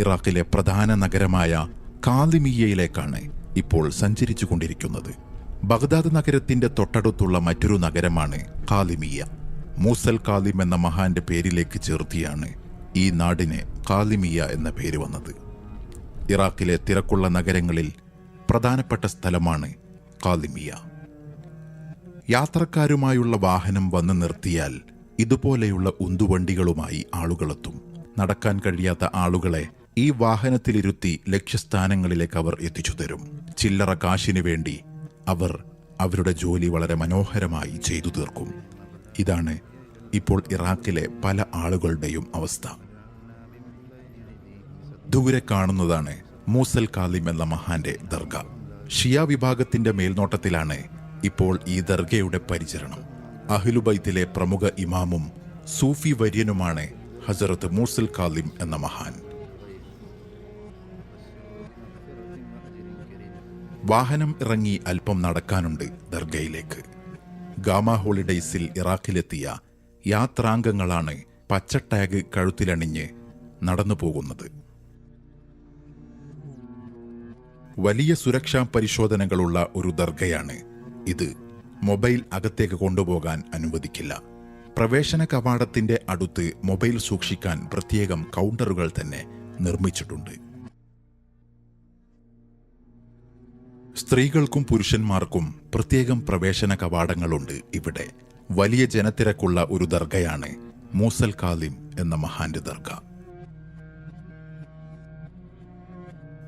ഇറാഖിലെ പ്രധാന നഗരമായ കാലിമിയയിലേക്കാണ് ഇപ്പോൾ സഞ്ചരിച്ചു കൊണ്ടിരിക്കുന്നത് ബഗ്ദാദ് നഗരത്തിന്റെ തൊട്ടടുത്തുള്ള മറ്റൊരു നഗരമാണ് കാലിമിയ. മൂസൽ കാലിം എന്ന മഹാന്റെ പേരിലേക്ക് ചേർത്തിയാണ് ഈ നാടിന് കാലിമിയ എന്ന പേര് വന്നത്. ഇറാഖിലെ തിരക്കുള്ള നഗരങ്ങളിൽ പ്രധാനപ്പെട്ട സ്ഥലമാണ് കാലിമിയ. യാത്രക്കാരുമായുള്ള വാഹനം വന്ന് നിർത്തിയാൽ ഇതുപോലെയുള്ള ഉന്തുവണ്ടികളുമായി ആളുകളെത്തും. നടക്കാൻ കഴിയാത്ത ആളുകളെ ഈ വാഹനത്തിലിരുത്തി ലക്ഷ്യസ്ഥാനങ്ങളിലേക്ക് അവർ എത്തിച്ചു തരും. ചില്ലറ കാശിനു വേണ്ടി അവർ അവരുടെ ജോലി വളരെ മനോഹരമായി ചെയ്തു തീർക്കും. ഇതാണ് ഇപ്പോൾ ഇറാഖിലെ പല ആളുകളുടെയും അവസ്ഥ. ദൂരെ കാണുന്നതാണ് മൂസൽ കാലിം എന്ന മഹാന്റെ ദർഗ. ഷിയ വിഭാഗത്തിന്റെ മേൽനോട്ടത്തിലാണ് ഇപ്പോൾ ഈ ദർഗയുടെ പരിചരണം. അഹിലുബൈത്തിലെ പ്രമുഖ ഇമാമും സൂഫി വര്യനുമാണ് ഹസരത്ത് മൂസൽ കാലിം എന്ന മഹാൻ. വാഹനം ഇറങ്ങി അല്പം നടക്കാനുണ്ട് ദർഗയിലേക്ക്. ഗാമ ഹോളിഡേയ്സിൽ ഇറാഖിലെത്തിയ യാത്രാംഗങ്ങളാണ് പച്ച ടാഗ് കഴുത്തിലണിഞ്ഞ് നടന്നു പോകുന്നത് വലിയ സുരക്ഷാ പരിശോധനകളുള്ള ഒരു ദർഗയാണ് ഇത്. മൊബൈൽ അകത്തേക്ക് കൊണ്ടുപോകാൻ അനുവദിക്കില്ല. പ്രവേശന കവാടത്തിന്റെ അടുത്ത് മൊബൈൽ സൂക്ഷിക്കാൻ പ്രത്യേകം കൗണ്ടറുകൾ തന്നെ നിർമ്മിച്ചിട്ടുണ്ട്. സ്ത്രീകൾക്കും പുരുഷന്മാർക്കും പ്രത്യേകം പ്രവേശന കവാടങ്ങളുണ്ട് ഇവിടെ. വലിയ ജനത്തിരക്കുള്ള ഒരു ദർഗയാണ് മൂസൽ കാലിം എന്ന മഹാന്റെ ദർഗ.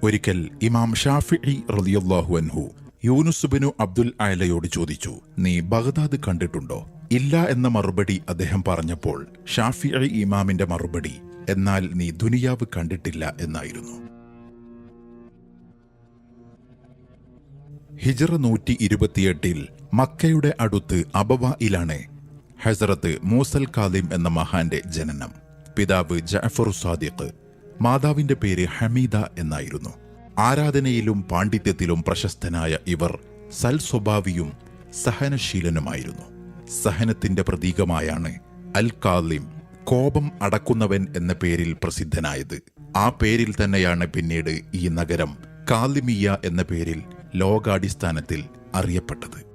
ഒരിക്കൽ ഇമാം ഷാഫി റളിയല്ലാഹു അൻഹു യൂനുസുബിനു അബ്ദുൽ അയലയോട് ചോദിച്ചു നീ ബഗ്ദാദ് കണ്ടിട്ടുണ്ടോ? ഇല്ല എന്ന മറുപടി അദ്ദേഹം പറഞ്ഞപ്പോൾ ഷാഫി ഇമാമിന്റെ മറുപടി എന്നാൽ നീ ദുനിയാവ് കണ്ടിട്ടില്ല എന്നായിരുന്നു. ഹിജറ നൂറ്റി ഇരുപത്തിയെട്ടിൽ മക്കയുടെ അടുത്ത് അബവയിലാണ് ഹസറത്ത് മൂസൽ കാലിം എന്ന മഹാന്റെ ജനനം. പിതാവ് ജാഫർ സാദിഖ് മാതാവിന്റെ പേര് ഹമീദ എന്നായിരുന്നു. ആരാധനയിലും പാണ്ഡിത്യത്തിലും പ്രശസ്തനായ ഇവർ സൽസ്വഭാവിയും സഹനശീലനുമായിരുന്നു. സഹനത്തിന്റെ പ്രതീകമായാണ് അൽ കാലിം കോപം അടക്കുന്നവൻ എന്ന പേരിൽ പ്രസിദ്ധനായത്. ആ പേരിൽ തന്നെയാണ് പിന്നീട് ഈ നഗരം കാലിമിയ എന്ന പേരിൽ ലോകാടിസ്ഥാനത്തിൽ അറിയപ്പെട്ടത്.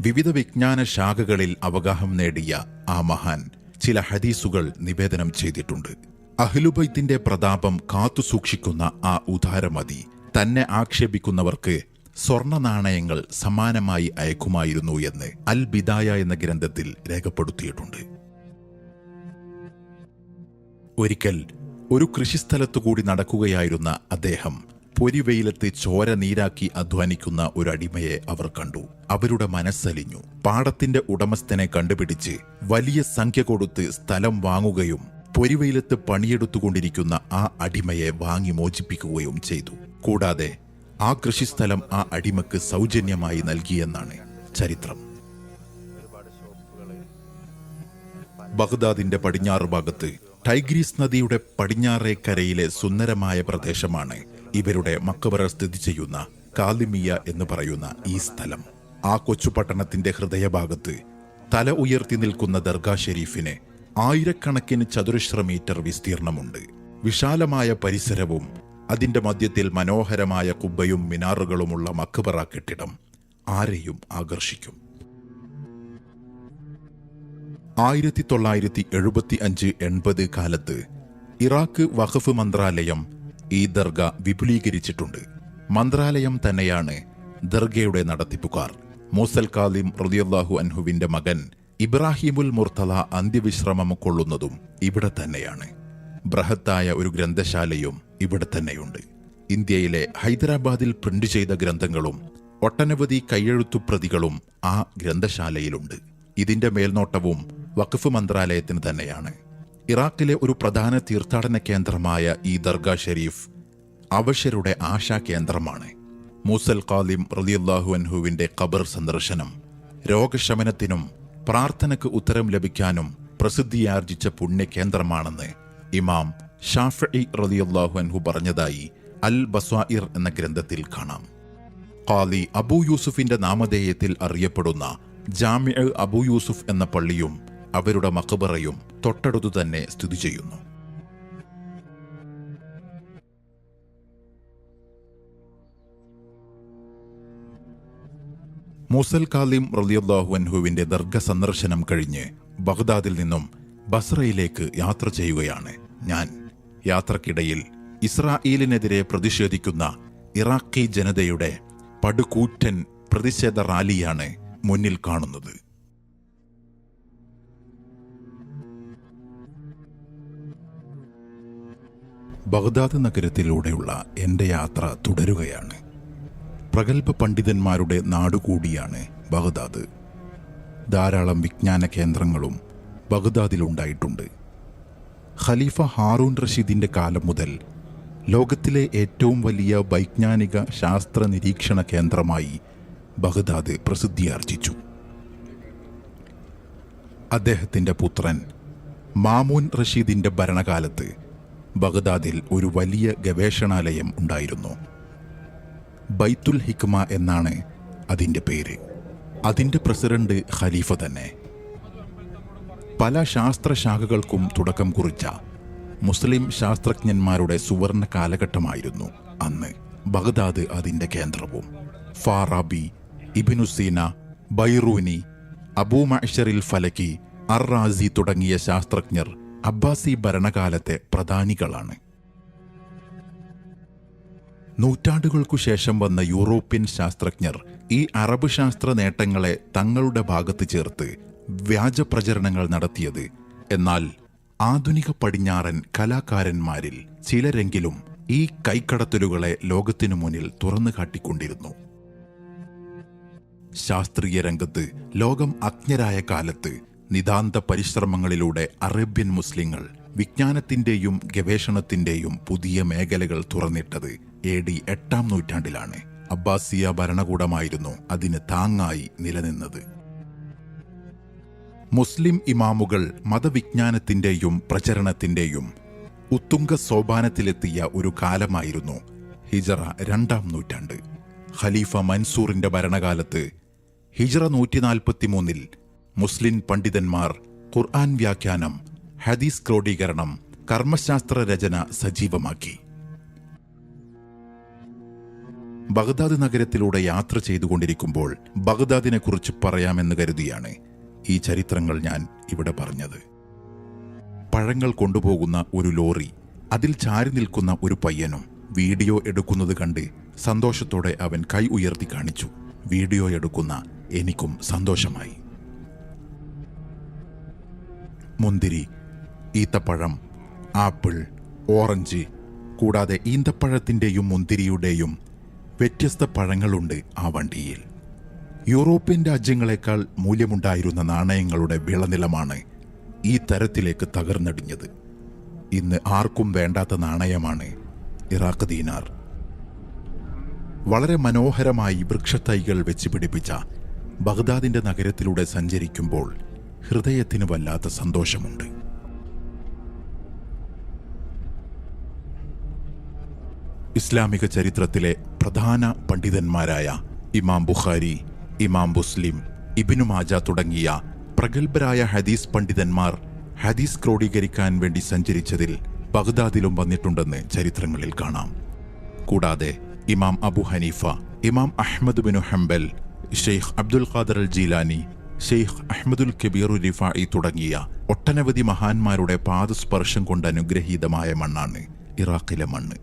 വിവിധ വിജ്ഞാന ശാഖകളിൽ അവഗാഹം നേടിയ ആ മഹാൻ ചില ഹദീസുകൾ നിവേദനം ചെയ്തിട്ടുണ്ട്. അഹ്ലുബൈത്തിന്റെ പ്രതാപം കാത്തുസൂക്ഷിക്കുന്ന ആ ഉദാരമതി തന്നെ ആക്ഷേപിക്കുന്നവർക്ക് സ്വർണ നാണയങ്ങൾ സമാനമായി അയക്കുമായിരുന്നു എന്ന് അൽ ബിദായ എന്ന ഗ്രന്ഥത്തിൽ രേഖപ്പെടുത്തിയിട്ടുണ്ട്. ഒരിക്കൽ ഒരു കൃഷിസ്ഥലത്തു കൂടി നടക്കുകയായിരുന്ന അദ്ദേഹം പൊരിവെയിലത്ത് ചോര നീരാക്കി അധ്വാനിക്കുന്ന ഒരു അടിമയെ അവർ കണ്ടു. അവരുടെ മനസ്സലിഞ്ഞു. പാടത്തിന്റെ ഉടമസ്ഥനെ കണ്ടുപിടിച്ച് വലിയ സംഖ്യ കൊടുത്ത് സ്ഥലം വാങ്ങുകയും പൊരിവെയിലത്ത് പണിയെടുത്തുകൊണ്ടിരിക്കുന്ന ആ അടിമയെ വാങ്ങി മോചിപ്പിക്കുകയും ചെയ്തു. കൂടാതെ ആ കൃഷിസ്ഥലം ആ അടിമക്ക് സൗജന്യമായി നൽകിയെന്നാണ് ചരിത്രം. ബഗ്ദാദിന്റെ പടിഞ്ഞാറ് ഭാഗത്ത് ടൈഗ്രീസ് നദിയുടെ പടിഞ്ഞാറേ കരയിലെ സുന്ദരമായ പ്രദേശമാണ് ഇവരുടെ മക്കബറ സ്ഥിതി ചെയ്യുന്ന കാലിമിയ എന്ന് പറയുന്ന ഈ സ്ഥലം. ആ കൊച്ചു പട്ടണത്തിന്റെ ഹൃദയഭാഗത്ത് തല ഉയർത്തി നിൽക്കുന്ന ദർഗാ ഷെരീഫിന് ആയിരക്കണക്കിന് ചതുരശ്ര മീറ്റർ വിസ്തീർണമുണ്ട്. വിശാലമായ പരിസരവും അതിന്റെ മധ്യത്തിൽ മനോഹരമായ കുബ്ബയും മിനാറുകളുമുള്ള മക്കബറ കെട്ടിടം ആരെയും ആകർഷിക്കും. ആയിരത്തി തൊള്ളായിരത്തി എഴുപത്തി അഞ്ച് എൺപത് കാലത്ത് ഇറാഖ് വഖഫ് മന്ത്രാലയം ഈ ദർഗ വിപുലീകരിച്ചിട്ടുണ്ട്. മന്ത്രാലയം തന്നെയാണ് ദർഗയുടെ നടത്തിപ്പുകാർ. മൂസൽ കാലിം റളിയല്ലാഹു അൻഹുവിന്റെ മകൻ ഇബ്രാഹിമുൽ മുർത്തല അന്ത്യവിശ്രമം കൊള്ളുന്നതും ഇവിടെ തന്നെയാണ്. ബൃഹത്തായ ഒരു ഗ്രന്ഥശാലയും ഇവിടെ തന്നെയുണ്ട്. ഇന്ത്യയിലെ ഹൈദരാബാദിൽ പ്രിന്റ് ചെയ്ത ഗ്രന്ഥങ്ങളും ഒട്ടനവധി കൈയെഴുത്തു പ്രതികളും ആ ഗ്രന്ഥശാലയിലുണ്ട്. ഇതിന്റെ മേൽനോട്ടവും വഖഫ് മന്ത്രാലയത്തിന് തന്നെയാണ്. ഇറാഖിലെ ഒരു പ്രധാന തീർത്ഥാടന കേന്ദ്രമായ ഈ ദർഗ ഷെരീഫ് അവശരുടെ ആശാ കേന്ദ്രമാണ്. മൂസൽ ഖാലിം റളിയല്ലാഹു അൻഹുവിന്റെ ഖബർ സന്ദർശനം രോഗശമനത്തിനും പ്രാർത്ഥനയ്ക്ക് ഉത്തരം ലഭിക്കാനും പ്രസിദ്ധിയാർജിച്ച പുണ്യകേന്ദ്രമാണെന്ന് ഇമാം ഷാഫി റളിയല്ലാഹു അൻഹു പറഞ്ഞതായി അൽ ബസ്വാഇർ എന്ന ഗ്രന്ഥത്തിൽ കാണാം. ഖാലി അബൂ യൂസുഫിന്റെ നാമധേയത്തിൽ അറിയപ്പെടുന്ന ജാമിഅ അബൂ യൂസുഫ് എന്ന പള്ളിയും അവരുടെ മക്കബറയും തൊട്ടടുത്തു തന്നെ സ്ഥിതി ചെയ്യുന്നു. മൂസൽ കാലിം റലിയല്ലാഹു അൻഹുവിന്റെ ദർഗ സന്ദർശനം കഴിഞ്ഞ് ബഗ്ദാദിൽ നിന്നും ബസ്രയിലേക്ക് യാത്ര ചെയ്യുകയാണ് ഞാൻ. യാത്രക്കിടയിൽ ഇസ്രായേലിനെതിരെ പ്രതിഷേധിക്കുന്ന ഇറാഖി ജനതയുടെ പടുകൂറ്റൻ പ്രതിഷേധ റാലിയാണ് മുന്നിൽ കാണുന്നത്. ബഗ്ദാദ് നഗരത്തിലൂടെയുള്ള എന്റെ യാത്ര തുടരുകയാണ്. പ്രഗത്ഭ പണ്ഡിതന്മാരുടെ നാടുകൂടിയാണ് ബഗ്ദാദ്. ധാരാളം വിജ്ഞാന കേന്ദ്രങ്ങളും ബഗ്ദാദിലുണ്ടായിട്ടുണ്ട്. ഖലീഫ ഹാറൂൺ റഷീദിന്റെ കാലം മുതൽ ലോകത്തിലെ ഏറ്റവും വലിയ വൈജ്ഞാനിക ശാസ്ത്ര നിരീക്ഷണ കേന്ദ്രമായി ബഗ്ദാദ് പ്രസിദ്ധിയാർജിച്ചു. അദ്ദേഹത്തിന്റെ പുത്രൻ മാമൂൻ റഷീദിന്റെ ഭരണകാലത്ത് ബഗ്ദാദിൽ ഒരു വലിയ ഗവേഷണാലയം ഉണ്ടായിരുന്നു. ബൈത്തുൽ ഹിക്മ എന്നാണ് അതിന്റെ പേര്. അതിന്റെ പ്രസിഡന്റ് ഖലീഫ തന്നെ. പല ശാസ്ത്രശാഖകൾക്കും തുടക്കം കുറിച്ച മുസ്ലിം ശാസ്ത്രജ്ഞന്മാരുടെ സുവർണ കാലഘട്ടമായിരുന്നു അന്ന് ബഗ്ദാദ് അതിന്റെ കേന്ദ്രവും. ഫാറാബി ഇബിനുസീന ബൈറൂനി അബൂ മഅ്ഷറിൽ ഫലക്കി അർ റാസി തുടങ്ങിയ ശാസ്ത്രജ്ഞർ അബ്ബാസി ഭരണകാലത്തെ പ്രധാനികളാണ്. നൂറ്റാണ്ടുകൾക്കു ശേഷം വന്ന യൂറോപ്യൻ ശാസ്ത്രജ്ഞർ ഈ അറബ് ശാസ്ത്ര നേട്ടങ്ങളെ തങ്ങളുടെ ഭാഗത്ത് ചേർത്ത് വ്യാജ പ്രചരണങ്ങൾ നടത്തിയത്. എന്നാൽ ആധുനിക പടിഞ്ഞാറൻ കലാകാരന്മാരിൽ ചിലരെങ്കിലും ഈ കൈക്കടത്തലുകളെ ലോകത്തിനു മുന്നിൽ തുറന്നു കാട്ടിക്കൊണ്ടിരുന്നു. ശാസ്ത്രീയ രംഗത്ത് ലോകം അജ്ഞരായ കാലത്ത് നിതാന്ത പരിശ്രമങ്ങളിലൂടെ അറേബ്യൻ മുസ്ലിങ്ങൾ വിജ്ഞാനത്തിന്റെയും ഗവേഷണത്തിന്റെയും പുതിയ മേഖലകൾ തുറന്നിട്ടത് എ ഡി എട്ടാം നൂറ്റാണ്ടിലാണ്. അബ്ബാസിയ ഭരണകൂടമായിരുന്നു അതിന് താങ്ങായി നിലനിന്നത്. മുസ്ലിം ഇമാമുകൾ മതവിജ്ഞാനത്തിന്റെയും പ്രചരണത്തിന്റെയും ഉത്തുംഗ സോപാനത്തിലെത്തിയ ഒരു കാലമായിരുന്നു ഹിജറ രണ്ടാം നൂറ്റാണ്ട്. ഖലീഫ മൻസൂറിന്റെ ഭരണകാലത്ത് ഹിജറ നൂറ്റി നാൽപ്പത്തിമൂന്നിൽ മുസ്ലിം പണ്ഡിതന്മാർ ഖുർആൻ വ്യാഖ്യാനം ഹദീസ് ക്രോഡീകരണം കർമ്മശാസ്ത്ര രചന സജീവമാക്കി. ബഗ്ദാദ് നഗരത്തിലൂടെ യാത്ര ചെയ്തുകൊണ്ടിരിക്കുമ്പോൾ ബഗ്ദാദിനെ കുറിച്ച് പറയാമെന്ന് കരുതിയാണ് ഈ ചരിത്രങ്ങൾ ഞാൻ ഇവിടെ പറഞ്ഞത്. പഴങ്ങൾ കൊണ്ടുപോകുന്ന ഒരു ലോറി അതിൽ ചാരി നിൽക്കുന്ന ഒരു പയ്യനും വീഡിയോ എടുക്കുന്നത് കണ്ട് സന്തോഷത്തോടെ അവൻ കൈ ഉയർത്തി കാണിച്ചു. വീഡിയോ എടുക്കുന്ന എനിക്കും സന്തോഷമായി. മുന്തിരി ഈത്തപ്പഴം ആപ്പിൾ ഓറഞ്ച് കൂടാതെ ഈന്തപ്പഴത്തിന്റെയും മുന്തിരിയുടെയും വ്യത്യസ്ത പഴങ്ങളുണ്ട് ആ വണ്ടിയിൽ. യൂറോപ്യൻ രാജ്യങ്ങളെക്കാൾ മൂല്യമുണ്ടായിരുന്ന നാണയങ്ങളുടെ വിളനിലമാണ് ഈ തരത്തിലേക്ക് തകർന്നടിഞ്ഞത്. ഇന്ന് ആർക്കും വേണ്ടാത്ത നാണയമാണ് ഇറാഖ് ദീനാർ. വളരെ മനോഹരമായി വൃക്ഷത്തൈകൾ വെച്ച് പിടിപ്പിച്ച ബഗ്ദാദിന്റെ നഗരത്തിലൂടെ സഞ്ചരിക്കുമ്പോൾ ഹൃദയത്തിന് വല്ലാത്ത സന്തോഷമുണ്ട്. ഇസ്ലാമിക ചരിത്രത്തിലെ പ്രധാന പണ്ഡിതന്മാരായ ഇമാം ബുഖാരി ഇമാം മുസ്ലിം ഇബിനു മാജ തുടങ്ങിയ പ്രഗത്ഭരായ ഹദീസ് പണ്ഡിതന്മാർ ഹദീസ് ക്രോഡീകരിക്കാൻ വേണ്ടി സഞ്ചരിച്ചതിൽ ബഗ്ദാദിലും വന്നിട്ടുണ്ടെന്ന് ചരിത്രങ്ങളിൽ കാണാം. കൂടാതെ ഇമാം അബു ഹനീഫ ഇമാം അഹമ്മദ് ബിനു ഹംബൽ ഷെയ്ഖ് അബ്ദുൽ ഖാദർ അൽ ജീലാനി ഷെയ്ഖ് അഹമ്മദുൽ കബീർ റിഫായി തുടങ്ങിയ ഒട്ടനവധി മഹാന്മാരുടെ പാദസ്പർശം കൊണ്ട് അനുഗ്രഹീതമായ മണ്ണാണ് ഇറാഖിലെ മണ്ണ്.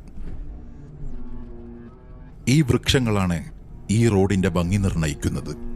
ഈ വൃക്ഷങ്ങളാണ് ഈ റോഡിന്റെ ഭംഗി നിർണയിക്കുന്നത്